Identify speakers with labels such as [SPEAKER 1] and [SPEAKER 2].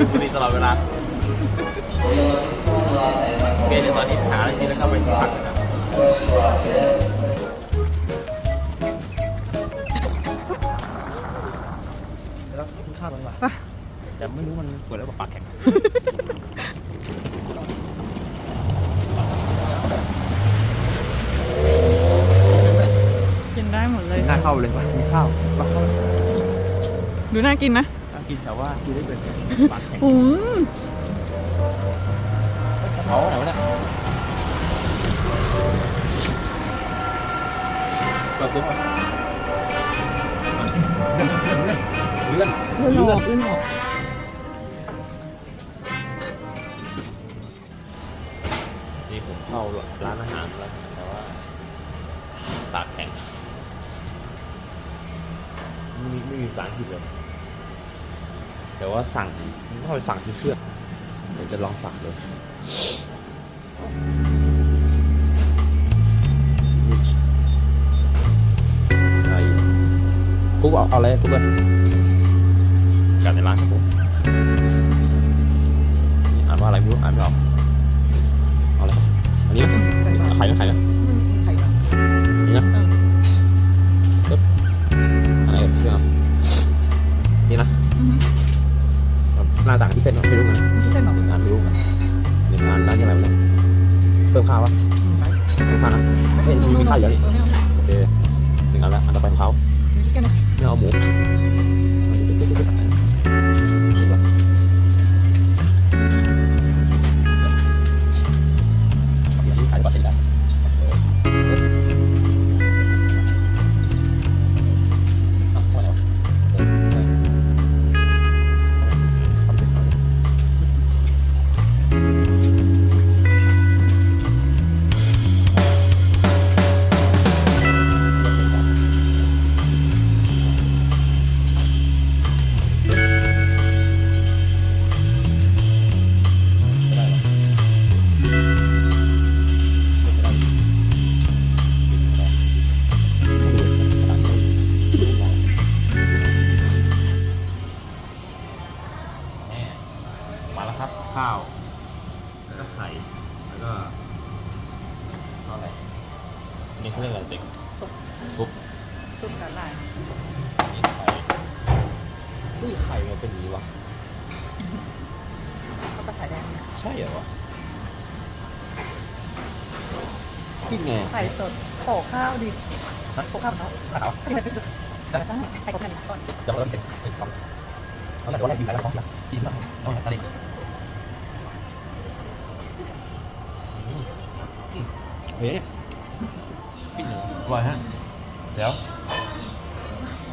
[SPEAKER 1] ดูบุหรี่ตลอดเวลาโอเคเดี๋ยวตอนนี้หาอะไรกินแล้วเข้าไปที่พักกันนะแล้วกินข้าวกันป่ะ
[SPEAKER 2] ไป
[SPEAKER 1] แต่ไม่รู้มันเปิดแล้วปากแข็ง
[SPEAKER 2] กินได้หมดเลย
[SPEAKER 1] น่าเข้าเลยป่ะมีข้าวป่ะเข้า
[SPEAKER 2] ดูน่ากินนะ
[SPEAKER 1] น่า กินแต่ว่ากินได้เป็นปากแข็ง
[SPEAKER 2] อืม
[SPEAKER 1] เอาไหนวะเนี่ยเปิดปุ๊บเลื่อนเลื่อน
[SPEAKER 2] เลื่
[SPEAKER 1] เลื่
[SPEAKER 2] อ
[SPEAKER 1] อนน
[SPEAKER 2] ออกเลื่อนออก
[SPEAKER 1] นี่ผมเข้าร้านอาหารแล้วแต่ว่าปากแข็งไม่มีไม่มีภาษาอังกฤษ เลยแต่ว่าสั่งต้องไปสั่งที่เครื่องเดี๋ยวจะลองสั่งเลยไอ้กุ๊กเอาเอาอะไรกุ๊กเลยกันในร้านครับผมนี่อ่านว่าอะไรไม่รู้อ่านไม่ออกเอาเลยครับอันนี้นะไข่นะไข่นะ
[SPEAKER 2] ไข่ดาว
[SPEAKER 1] นี่นะ
[SPEAKER 2] เออ
[SPEAKER 1] ปึ๊บอะไรเอ่ยเครื่องครับนี่นะ
[SPEAKER 2] อือ หือ
[SPEAKER 1] หน้าต่างที่เส้นเราไม่รู้นะ
[SPEAKER 2] ไม่ใช่เส้นหรอก
[SPEAKER 1] หนึ่งอันไม่รู้กันหนึ่งอันร้านนี้อะไรวะเนี่ยเพิ่มข้าววะ
[SPEAKER 2] อืมไป
[SPEAKER 1] เพิ่มข้าวนะเฮ้ยมีมีข้าวอยู่แล้วนี่
[SPEAKER 2] เออไม่เอา
[SPEAKER 1] โอเคหนึ่งอันละอันต่อไปของเขา
[SPEAKER 2] มีชิคเก้นนะ
[SPEAKER 1] ไม่เอาหมู ข้าว แล้วก็ไข่ แล้วก็ก็อะไรอันนี่เขาเรียกอะไรเด็กซุป
[SPEAKER 2] ซุปกันได้
[SPEAKER 1] นี่ไข่เฮ้ยไข่มันเป็นอย่างนี้วะ
[SPEAKER 2] ข้าวปลาไข่แดง
[SPEAKER 1] ใช่เหรอวะกินไง
[SPEAKER 2] ไข่สดโขลกข้าวดิ
[SPEAKER 1] ฮะ
[SPEAKER 2] โขลกข้าวเนาะ
[SPEAKER 1] ขาว
[SPEAKER 2] ไข่สดกันก่อน
[SPEAKER 1] จะมาเริ่มเป็นเป็นของเอาแต่ว่าแรกอยู่ไหนแล้วของสิกินแล้วเอาไหนอะไร เฮ้ยปิดหนึ่งอร่อยฮะ เดี๋ยว